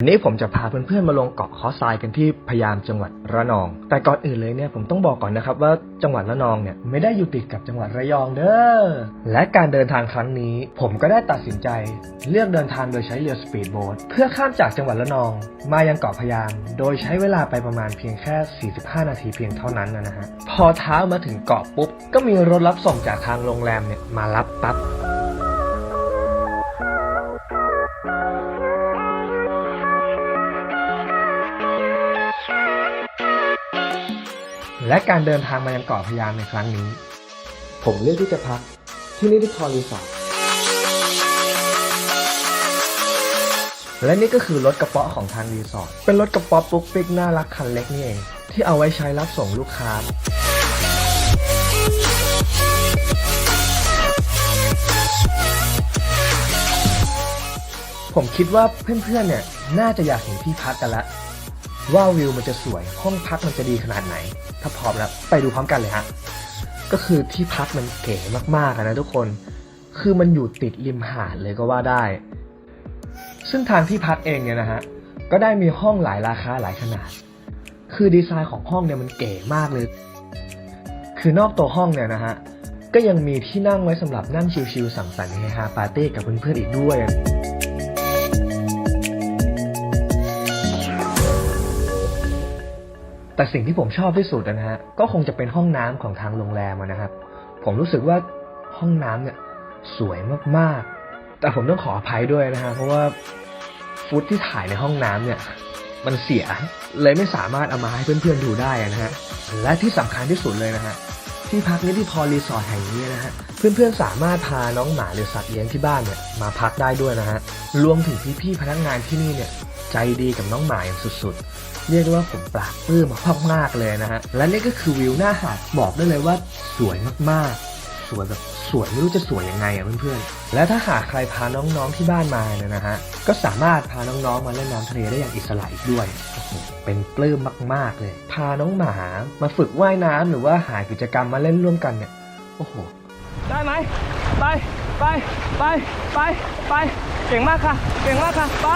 วันนี้ผมจะพาเพื่อนๆมาลงเกาะคอทรายกันที่พยามจังหวัดระนอง แต่ก่อนอื่นเลยเนี่ยผมต้องบอกก่อนนะครับว่าจังหวัดระนองเนี่ยไม่ได้อยู่ติดกับจังหวัดระยองเด้อ และการเดินทางครั้งนี้ ผมก็ได้ตัดสินใจ เลือกเดินทางโดยใช้เรือสปีดโบ๊ทเพื่อข้ามจากจังหวัดระนอง มายังเกาะพยาม โดยใช้เวลาไปประมาณเพียงแค่ 45 นาทีเพียงเท่านั้นนะฮะ พอเท้ามาถึงเกาะปุ๊บก็มีรถรับส่งจากทางโรงแรมเนี่ยมารับปั๊บ และการเดินทางมายังเกาะพะยามในครั้งนี้ ผมเลือกที่จะพักที่นิติพรรีสอร์ทและนี่ก็คือรถกระเป๋อของทางรีสอร์ทเป็นรถกระเป๋อปุ๊กปิ๊กน่ารักคันเล็กนี่เองที่เอาไว้ใช้รับส่งลูกค้าผมคิดว่าเพื่อนๆเนี่ยน่าจะอยากเห็นที่พักกันละ ว่าวิวมันจะสวย ห้องพักมันจะดีขนาดไหน ถ้าพร้อมแล้วไปดูพร้อมกันเลยฮะ ก็คือที่พักมันเก๋มากๆนะทุกคน คือมันอยู่ติดริมหาดเลยก็ว่าได้ ซึ่งทางที่พักเองเนี่ยนะฮะ ก็ได้มีห้องหลายราคาหลายขนาด คือดีไซน์ของห้องเนี่ยมันเก๋มากเลย คือนอกตัวห้องเนี่ยนะฮะ ก็ยังมีที่นั่งไว้สำหรับนั่งชิลๆสังสรรค์เฮฮาปาร์ตี้กับเพื่อนๆอีกด้วย แต่สิ่งที่ผมชอบที่สุดนะฮะก็คงจะเป็นห้องน้ำของทางโรงแรมนะครับ ผมรู้สึกว่าห้องน้ำเนี่ยสวยมากๆ แต่ผมต้องขออภัยด้วยนะฮะเพราะว่าฟุตที่ถ่ายในห้องน้ำเนี่ยมันเสียเลยไม่สามารถเอามาให้เพื่อนๆดูได้นะฮะและที่สำคัญที่สุดเลยนะฮะที่พักนิติพรรีสอร์ทแห่งนี้นะฮะเพื่อนๆสามารถพาน้องหมาหรือสัตว์เลี้ยงที่บ้านเนี่ยมาพักได้ด้วยนะฮะรวมถึงพี่ๆพนักงานที่นี่เนี่ย ใจดีกับน้องหมาอย่างสุดๆ เรียกได้ว่าผมปลาบปลื้มมากๆเลยนะฮะ และนี่ก็คือวิวหน้าหาดบอกได้เลยว่าสวยมากๆ สวยแบบสวยไม่รู้จะสวยยังไงอะเพื่อนๆ และถ้าหากใครพาน้องๆที่บ้านมาเนี่ยนะฮะ ก็สามารถพาน้องๆมาเล่นน้ำทะเลได้อย่างอิสระอีกด้วย เป็นปลื้มมากๆเลย พาน้องหมามาฝึกว่ายน้ำหรือว่าหากิจกรรมมาเล่นร่วมกันเนี่ย โอ้โห ได้ไหม ไป ไป ไป ไป ไป เก่งมากค่ะ เก่งมากค่ะ ไป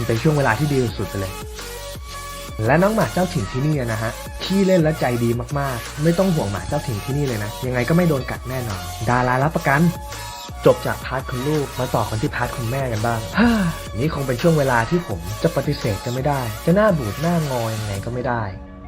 มันเป็นช่วงเวลาที่ดีสุดไปเลย และน้องหมาเจ้าถิ่นที่นี่นะฮะขี้เล่นและใจดีมากๆ ไม่ต้องห่วงหมาเจ้าถิ่นที่นี่เลยนะ ยังไงก็ไม่โดนกัดแน่นอน ดารารับประกัน จบจากพาร์ทคุณลูกมาต่อกันที่พาร์ทคุณแม่กันบ้างนี่คงเป็นช่วงเวลาที่ผมจะปฏิเสธจะไม่ได้ จะหน้าบูดหน้างอยังไงก็ไม่ได้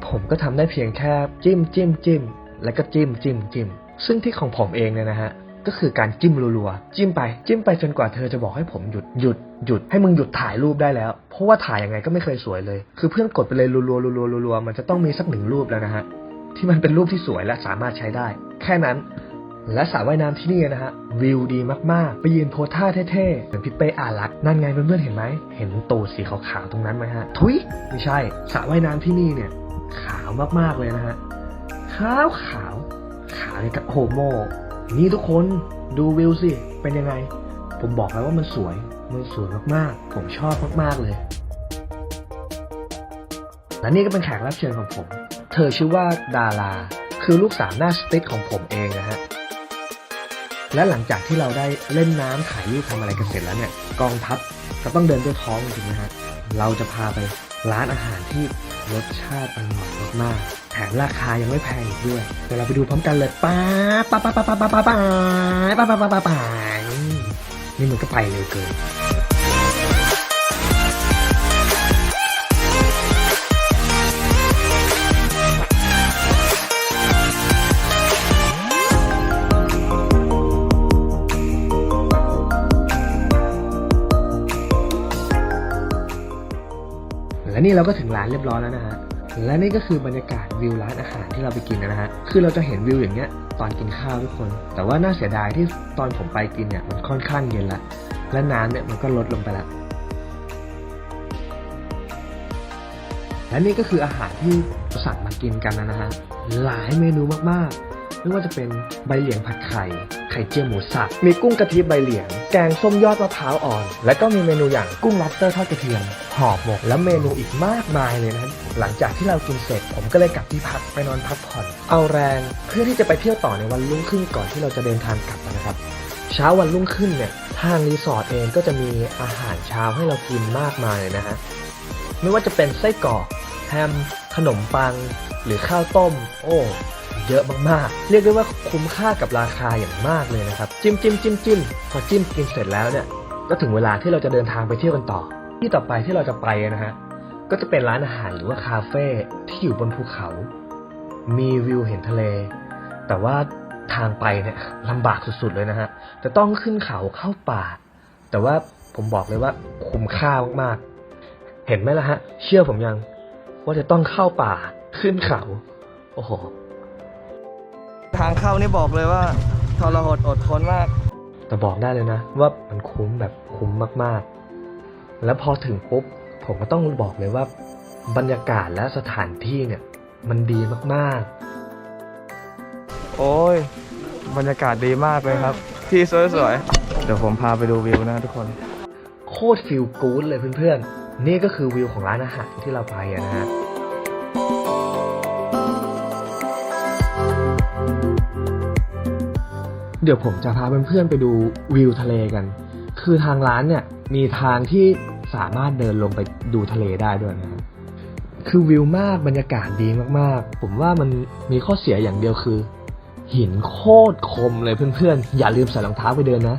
ผมก็ทำได้เพียงแค่จิ้มจิ้มจิ้มแล้วก็จิ้มจิ้มจิ้มซึ่งที่ของผมเองเนี่ยนะฮะ ก็คือการจิ้มรัวๆ จิ้มไป จิ้มไปจนกว่าเธอจะบอกให้ผมหยุดหยุดหยุดให้มึงหยุดถ่ายรูปได้แล้ว เพราะว่าถ่ายยังไงก็ไม่เคยสวยเลย คือเพื่อนกดไปเลยรัวๆรัวๆรัวๆมันจะต้องมีสักหนึ่งรูปแล้วนะฮะที่มันเป็นรูปที่สวยและสามารถใช้ได้ แค่นั้น และสระว่ายน้ำที่นี่นะฮะวิวดีมากๆ ไปยืนโพท่าเท่ๆเหมือนพี่เป้อารักนั่นไงเพื่อนๆเห็นไหมเห็นตูดสีขาวๆตรงนั้นไหมฮะทุยไม่ใช่สระว่ายน้ำที่นี่เนี่ย ขาวมากๆเลยนะฮะขาวขาวขาวเลยกับโฮโม นี่ทุกคนดูวิวสิ เป็นยังไง ผมบอกแล้วว่ามันสวย มันสวยมากๆ ผมชอบมากๆเลย และนี่ก็เป็นแขกรับเชิญของผม เธอชื่อว่าดาราคือลูกสาวหน้าสติ๊กของผมเองนะฮะ และหลังจากที่เราได้เล่นน้ำถ่ายรูปทำอะไรกันเสร็จแล้วเนี่ย กองทัพก็ต้องเดินด้วยท้องจริงนะฮะ เราจะพาไป ร้านอาหารที่รสชาติอร่อยมากๆแถมราคายังไม่แพงอีกด้วย เดี๋ยวเราไปดูพร้อมกันเลยป้าป้าป้าป้าป้าป้าป้าป้าป้าป้าป้าป้าป้านี่มันก็ไปเร็วเกิน และนี่เราก็ถึงร้านเรียบร้อยแล้วนะฮะและนี่ก็คือบรรยากาศวิวร้านอาหารที่เราไปกินนะฮะ คือเราจะเห็นวิวอย่างเงี้ยตอนกินข้าวทุกคน แต่ว่าน่าเสียดายที่ตอนผมไปกินเนี่ยมันค่อนข้างเย็นละ และน้ำเนี่ยมันก็ลดลงไปละ และนี่ก็คืออาหารที่สั่งมากินกันนะฮะ หลายเมนูมากๆ ไม่ว่าจะเป็นใบเหลียงผัดไข่ ไข่เจียวหมูสับ มีกุ้งกะทิใบเหลียง แกงส้มยอดมะพร้าวอ่อน และก็มีเมนูอย่างกุ้งล็อบสเตอร์ทอดกระเทียมห่อหมก และเมนูอีกมากมายเลยนะหลังจากที่เรากินเสร็จ ผมก็เลยกลับที่พักไปนอนพักผ่อน เอาแรงเพื่อที่จะไปเที่ยวต่อในวันรุ่งขึ้นก่อนที่เราจะเดินทางกลับนะครับ เช้าวันรุ่งขึ้นเนี่ยทางรีสอร์ทเองก็จะมีอาหารเช้าให้เรากินมากมายเลยนะฮะไม่ว่าจะเป็นไส้กรอกแฮมขนมปัง หรือข้าวต้ม โอ้ เยอะมากๆ เรียกได้ว่าคุ้มค่ากับราคาอย่างมากเลยนะครับ จิ้มจิ้มจิ้มจิ้มพอจิ้มกินเสร็จแล้วเนี่ยก็ถึงเวลาที่เราจะเดินทางไปเที่ยวกันต่อ ที่ต่อไปที่เราจะไปนะฮะก็จะเป็นร้านอาหารหรือว่าคาเฟ่ที่อยู่บนภูเขา มีวิวเห็นทะเล แต่ว่าทางไปเนี่ยลำบากสุดๆเลยนะฮะจะต้องขึ้นเขาเข้าป่า แต่ว่าผมบอกเลยว่าคุ้มค่ามากๆ เห็นไหมล่ะฮะ เชื่อผมยัง ว่าจะต้องเข้าป่าขึ้นเขา โอ้โห ทางเข้านี่บอกเลยว่าทรหดอดทนมาก แต่บอกได้เลยนะ ว่ามันคุ้มแบบคุ้มมากๆ แล้วพอถึงปุ๊บ ผมก็ต้องบอกเลยว่าบรรยากาศและสถานที่เนี่ย มันดีมากโอ้ย บรรยากาศดีมากเลยครับ ที่สวยๆ เดี๋ยวผมพาไปดูวิวนะทุกคนๆโคตรฟิลกู๊ดเลยเพื่อนๆ นี่ก็คือวิวของร้านอาหารที่เราไปอะนะฮะ เดี๋ยวผมจะพาเพื่อนๆไปดูวิวทะเลกัน คือทางร้านเนี่ยมีทางที่สามารถเดินลงไปดูทะเลได้ด้วยนะครับ คือวิวมากบรรยากาศดีมากๆ ผมว่ามันมีข้อเสียอย่างเดียวคือ หินโคตรคมเลยเพื่อนๆ อย่าลืมใส่รองเท้าไปเดินนะ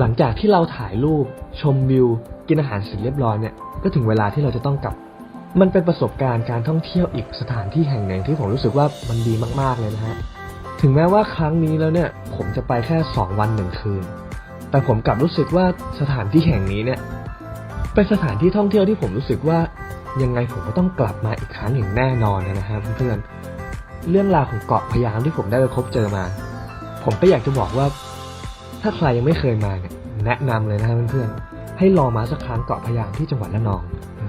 หลังจากที่เราถ่ายรูป ชมวิว กินอาหารเสร็จเรียบร้อยเนี่ยก็ถึงเวลาที่เราจะต้องกลับ มันเป็นประสบการณ์การท่องเที่ยวอีกสถานที่แห่งหนึ่งที่ผมรู้สึกว่ามันดีมากๆเลยนะฮะถึงแม้ว่าครั้งนี้แล้วเนี่ยผมจะไปแค่ 2 วันหนึ่งคืน แต่ผมกลับรู้สึกว่าสถานที่แห่งนี้เนี่ยเป็นสถานที่ท่องเที่ยวที่ผมรู้สึกว่ายังไงผมก็ต้องกลับมาอีกครั้งอย่างแน่นอนนะฮะเพื่อนๆเรื่องราวของเกาะพยามที่ผมได้ไปพบเจอมา ผมก็อยากจะบอกว่า ถ้าใครยังไม่เคยมาเนี่ยแนะนำเลยนะฮะเพื่อนๆ ให้ลองมาสักครั้งเกาะพะยางที่จังหวัดระนอง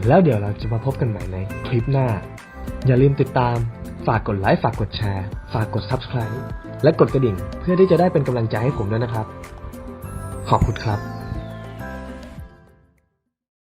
แล้วเดี๋ยวเราจะมาพบกันใหม่ในคลิปหน้า อย่าลืมติดตาม ฝากกดไลค์ ฝากกดแชร์ ฝากกด Subscribe และกดกระดิ่ง เพื่อที่จะได้เป็นกำลังใจให้ผมด้วยนะครับ ขอบคุณครับ